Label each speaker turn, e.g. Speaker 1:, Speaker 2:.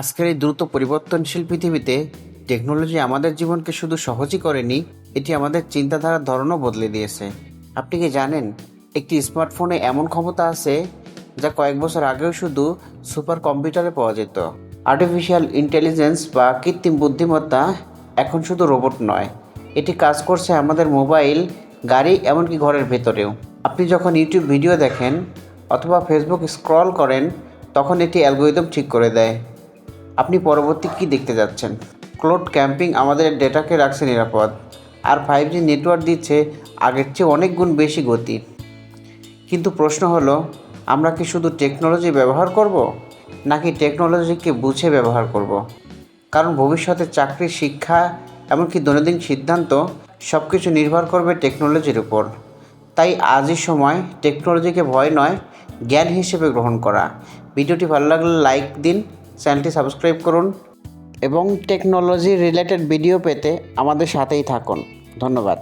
Speaker 1: আজকের এই দ্রুত পরিবর্তনশীল পৃথিবীতে টেকনোলজি আমাদের জীবনকে শুধু সহজই করেনি, এটি আমাদের চিন্তাধারার ধরনও বদলে দিয়েছে। আপনি কি জানেন, একটি স্মার্টফোনে এমন ক্ষমতা আছে যা কয়েক বছর আগেও শুধু সুপার কম্পিউটারে পাওয়া যেত? আর্টিফিশিয়াল ইন্টেলিজেন্স বা কৃত্রিম বুদ্ধিমত্তা এখন শুধু রোবট নয়, এটি কাজ করছে আমাদের মোবাইল, গাড়ি, এমনকি ঘরের ভেতরেও। আপনি যখন ইউটিউব ভিডিও দেখেন অথবা ফেসবুক স্ক্রল করেন, তখন এটি অ্যালগোরিদম ঠিক করে দেয়। আপনি পরবর্তী কি দেখতে যাচ্ছেন? ক্লোড ক্যাম্পিং আমাদের ডেটাকে রাখছে নিরাপদ, আর ফাইভ জি নেটওয়ার্ক দিচ্ছে আগের চেয়ে অনেক গুণ বেশি গতি। কিন্তু প্রশ্ন হলো, আমরা কি শুধু টেকনোলজি ব্যবহার করব, নাকি টেকনোলজিকে বুঝে ব্যবহার করব? কারণ ভবিষ্যতে চাকরি, শিক্ষা, এমনকি দৈনন্দিন সিদ্ধান্ত সব কিছু নির্ভর করবে টেকনোলজির উপর। তাই আজই সময় টেকনোলজিকে ভয় নয়, জ্ঞান হিসেবে গ্রহণ করা। ভিডিওটি ভালো লাগলে লাইক দিন চ্যানেলটি সাবস্ক্রাইব করুন এবং টেকনোলজি রিলেটেড ভিডিও পেতে আমাদের সাথেই থাকুন। ধন্যবাদ।